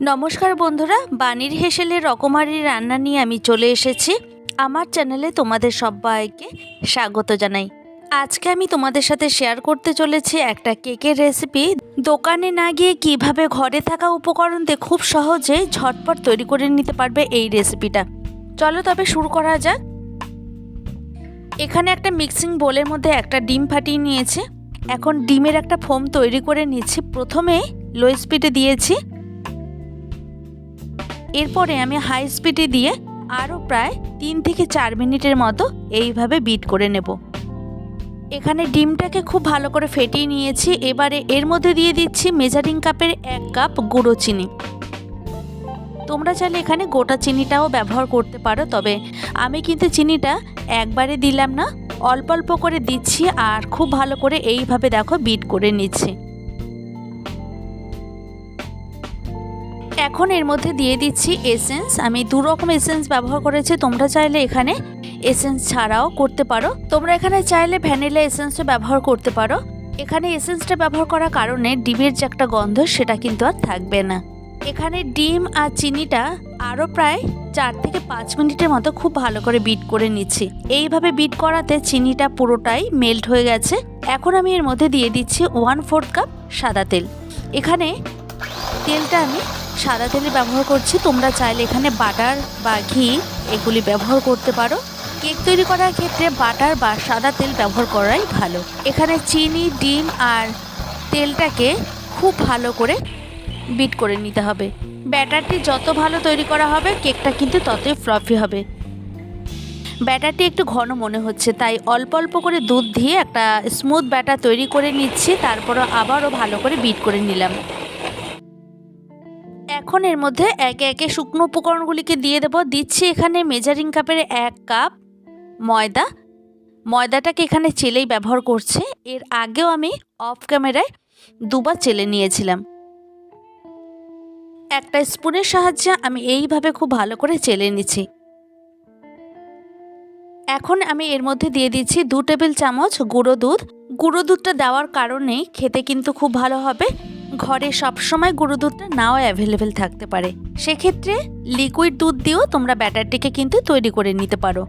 নমস্কার বন্ধুরা বাণীর হেসেলের রকমারি রান্না নিয়ে আমি চলে এসেছি। আমার চ্যানেলে তোমাদের সবাইকে স্বাগত জানাই। আজকে আমি তোমাদের সাথে শেয়ার করতে চলেছি একটা কেকের রেসিপি দোকানে না গিয়ে কীভাবে ঘরে থাকা উপকরণ দিয়ে খুব সহজে ঝটপট তৈরি করে নিতে পারবে এই রেসিপিটা চলো তবে শুরু করা যাক। এখানে একটা মিক্সিং বোলের মধ্যে একটা ডিম ফাটিয়ে নিয়েছে। এখন ডিমের একটা ফোম তৈরি করে নিচ্ছি। প্রথমে লো স্পিডে দিয়েছি। এরপরে আমি হাই স্পিডে দিয়ে আরও প্রায় তিন থেকে চার মিনিটের মতো এইভাবে বিট করে নেব। এখানে ডিমটাকে খুব ভালো করে ফেটিয়ে নিয়েছি। এবারে এর মধ্যে দিয়ে দিচ্ছি মেজারিং কাপের এক কাপ গুঁড়ো চিনি। তোমরা চাইলে এখানে গোটা চিনিটাও ব্যবহার করতে পারো, তবে আমি কিন্তু চিনিটা একবারে দিলাম না। অল্প অল্প করে দিচ্ছি আর খুব ভালো করে এইভাবে দেখো বিট করে নিচ্ছি। এখন এর মধ্যে দিয়ে দিচ্ছি এসেন্স আমি দু রকম এসেন্স ব্যবহার করেছি, তোমরা চাইলে এখানে এসেন্স ছাড়াও করতে পারো। তোমরা এখানে চাইলে ভ্যানিলা এসেন্সও ব্যবহার করতে পারো। এখানে এসেন্সটা ব্যবহার করার কারণে ডিমের যে একটা গন্ধ, সেটা কিন্তু আর থাকবে না। এখানে ডিম আর চিনিটা আরও প্রায় চার থেকে পাঁচ মিনিটের মতো খুব ভালো করে বিট করে নিচ্ছি। এইভাবে বিট করাতে চিনিটা পুরোটাই মেল্ট হয়ে গেছে। এখন আমি এর মধ্যে দিয়ে দিচ্ছি ওয়ান ফোর্থ কাপ সাদা তেল। এখানে তেলটা আমি সাদা তেলে ব্যবহার করছি। তোমরা চাইলে এখানে বাটার বা ঘি এগুলি ব্যবহার করতে পারো। কেক তৈরি করার ক্ষেত্রে বাটার বা সাদা তেল ব্যবহার করাই ভালো। এখানে চিনি, ডিম আর তেলটাকে খুব ভালো করে বিট করে নিতে হবে। ব্যাটারটি যত ভালো তৈরি করা হবে, কেকটা কিন্তু ততই ফ্লফি হবে। ব্যাটারটি একটু ঘন মনে হচ্ছে, তাই অল্প অল্প করে দুধ দিয়ে একটা স্মুথ ব্যাটার তৈরি করে নিচ্ছি, তারপরও আবারও ভালো করে বিট করে নিলাম। এখন এর মধ্যে একে একে শুকনো উপকরণগুলিকে দিয়ে দেবো। দিচ্ছি এখানে মেজারিং কাপের এক কাপ ময়দা। ময়দাটাকে এখানে চেলেই ব্যবহার করছে। এর আগেও আমি অফ ক্যামেরায় দুবার চেলে নিয়েছিলাম। একটা স্পুনের সাহায্যে আমি এইভাবে খুব ভালো করে চেলে নিচ্ছি। এখন আমি এর মধ্যে দিয়ে দিচ্ছি দু টেবিল চামচ গুঁড়ো দুধ। গুঁড়ো দুধটা দেওয়ার কারণে খেতে কিন্তু খুব ভালো হবে। ঘরে সবসময় গরু দুধটা নাও অ্যাভেলেবেল থাকতে পারে। সেক্ষেত্রে লিকুইড দুধ দিয়েও তোমরা ব্যাটারটিকে কিন্তু তৈরি করে নিতে পারো।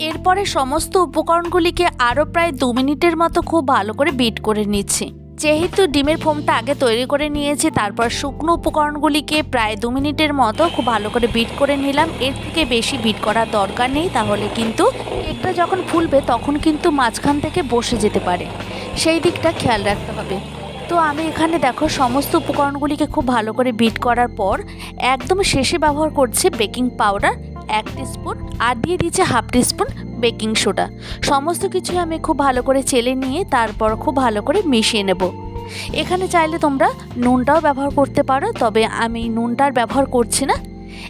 এরপরে সমস্ত উপকরণগুলিকে আরও প্রায় দু মিনিটের মতো খুব ভালো করে বিট করে নিচ্ছি। যেহেতু ডিমের ফোমটা আগে তৈরি করে নিয়েছি, তারপর শুকনো উপকরণগুলিকে প্রায় দু মিনিটের মতো খুব ভালো করে বিট করে নিলাম। এর থেকে বেশি বিট করার দরকার নেই, তাহলে কিন্তু কেকটা যখন ফুলবে তখন কিন্তু মাঝখান থেকে বসে যেতে পারে। সেই দিকটা খেয়াল রাখতে হবে। তো আমি এখানে দেখো সমস্ত উপকরণগুলিকে খুব ভালো করে বিট করার পর একদম শেষে ব্যবহার করছি বেকিং পাউডার। এক স্পুন আর দিয়ে দিচ্ছে হাফ স্পুন বেকিং সোডা সমস্ত কিছু আমি খুব ভালো করে চেলে নিয়ে তারপর খুব ভালো করে মিশিয়ে নেব। এখানে চাইলে তোমরা নুনটাও ব্যবহার করতে পারো, তবে আমি নুনটার ব্যবহার করছি না।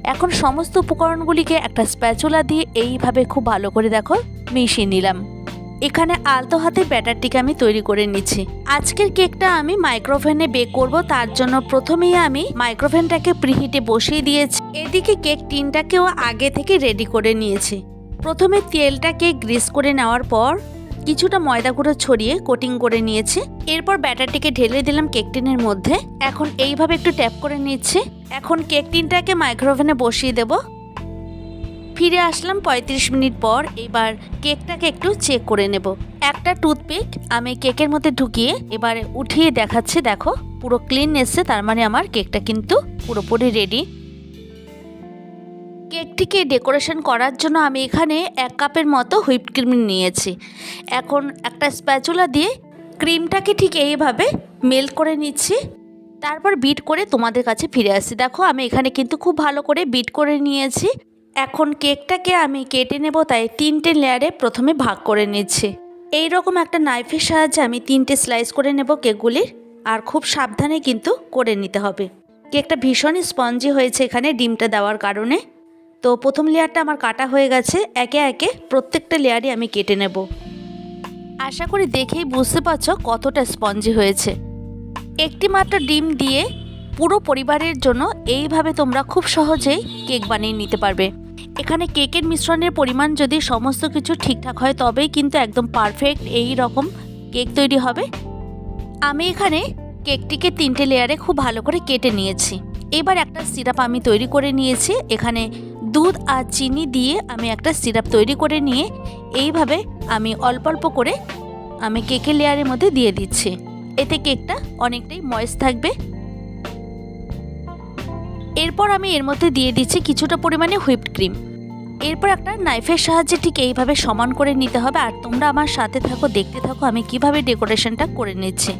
এখন সমস্ত উপকরণগুলিকে একটা স্প্যাচুলা দিয়ে এইভাবে খুব ভালো করে দেখো, মিশিয়ে নিলাম। এখানে আলতো হাতে ব্যাটারটিকে আমি তৈরি করে নিচ্ছি। আজকের কেকটা আমি মাইক্রোভেনে বেক করব, তার জন্য প্রথমেই আমি মাইক্রোভেনটাকে প্রিহিটে বসিয়ে দিয়েছি। এদিকে কেক টিনটাকেও আগে থেকে রেডি করে নিয়েছি। প্রথমে তেলটাকে গ্রিস করে নেওয়ার পর কিছুটা ময়দা গুঁড়ো ছড়িয়ে কোটিং করে নিয়েছি। এরপর ব্যাটারটিকে ঢেলে দিলাম কেক টিনের মধ্যে। এখন এইভাবে একটু ট্যাপ করে নিচ্ছি। এখন কেক টিনটাকে মাইক্রোওভেনে বসিয়ে দেবো। ফিরে আসলাম ৩৫ মিনিট পর। এবার কেকটাকে একটু চেক করে নেব। একটা টুথপিক আমি কেকের মধ্যে ঢুকিয়ে এবারে উঠিয়ে দেখাচ্ছে, দেখো, পুরো ক্লিন এসছে, তার মানে আমার কেকটা কিন্তু পুরোপুরি রেডি কেকটিকে ডেকোরেশন করার জন্য আমি এখানে এক কাপের মতো হুইপ ক্রিম নিয়েছি। এখন একটা স্প্যাচুলা দিয়ে ক্রিমটাকে ঠিক এইভাবে মেল্ট করে নিচ্ছি। তারপর বিট করে তোমাদের কাছে ফিরে আসছি। দেখো, আমি এখানে কিন্তু খুব ভালো করে বিট করে নিয়েছি। এখন কেকটাকে আমি কেটে নেব, তাই তিনটে লেয়ারে প্রথমে ভাগ করে নিচ্ছি। এই রকম একটা নাইফের সাহায্যে আমি তিনটে স্লাইস করে নেব কেকগুলির আর খুব সাবধানে কিন্তু করে নিতে হবে। কেকটা ভীষণই স্পঞ্জি হয়েছে এখানে ডিমটা দেওয়ার কারণে। তো প্রথম লেয়ারটা আমার কাটা হয়ে গেছে, একে একে প্রত্যেকটা লেয়ারই আমি কেটে নেব। আশা করি দেখেই বুঝতে পারছ কতটা স্পঞ্জি হয়েছে। একটি মাত্র ডিম দিয়ে পুরো পরিবারের জন্য এইভাবে তোমরা খুব সহজেই কেক বানিয়ে নিতে পারবে। এখানে কেকের মিশ্রণের পরিমাণ যদি সমস্ত কিছু ঠিকঠাক হয়, তবেই কিন্তু একদম পারফেক্ট এই রকম কেক তৈরি হবে। আমি এখানে কেকটিকে তিনটে লেয়ারে খুব ভালো করে কেটে নিয়েছি। এবার একটা সিরাপ আমি তৈরি করে নিয়েছি। এখানে দুধ আর চিনি দিয়ে আমি একটা সিরাপ তৈরি করে নিয়ে এইভাবে আমি অল্প অল্প করে আমি কেকের লেয়ারের মধ্যে দিয়ে দিচ্ছি। এতে কেকটা অনেকটাই ময়েস থাকবে। এরপর আমি এর মধ্যে দিয়ে দিচ্ছি কিছুটা পরিমাণে হুইপড ক্রিম। এরপর একটা নাইফের সাহায্যে ঠিক এইভাবে সমান করে নিতে হবে। আর তোমরা আমার সাথে থাকো, দেখতে থাকো আমি কীভাবে ডেকোরেশনটা করে নিচ্ছি।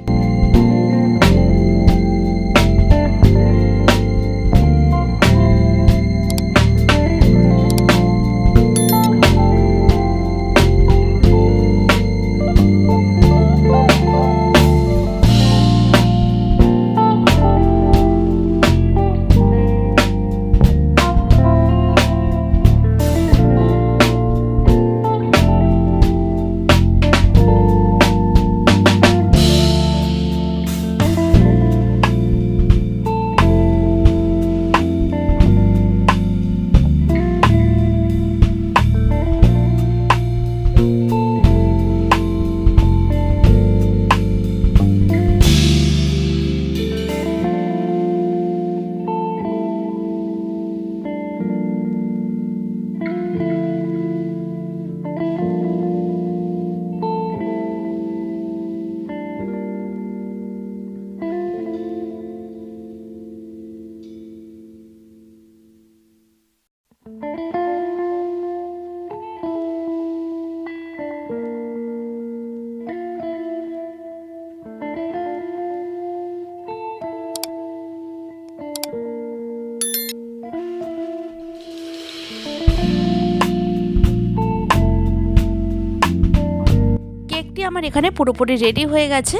আমার এখানে পুরোপুরি রেডি হয়ে গেছে।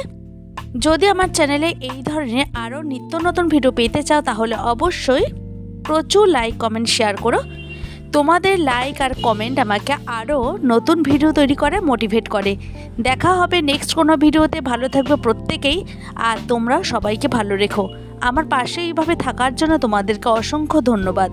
যদি আমার চ্যানেলে এই ধরনের আরও নিত্য নতুন ভিডিও পেতে চাও, তাহলে অবশ্যই প্রচুর লাইক কমেন্ট শেয়ার করো। তোমাদের লাইক আর কমেন্ট আমাকে আরও নতুন ভিডিও তৈরি করে মোটিভেট করে। দেখা হবে নেক্সট কোনো ভিডিওতে ভালো থাকবে প্রত্যেকেই, আর তোমরা সবাইকে ভালো রেখো। আমার পাশে এইভাবে থাকার জন্য তোমাদেরকে অসংখ্য ধন্যবাদ।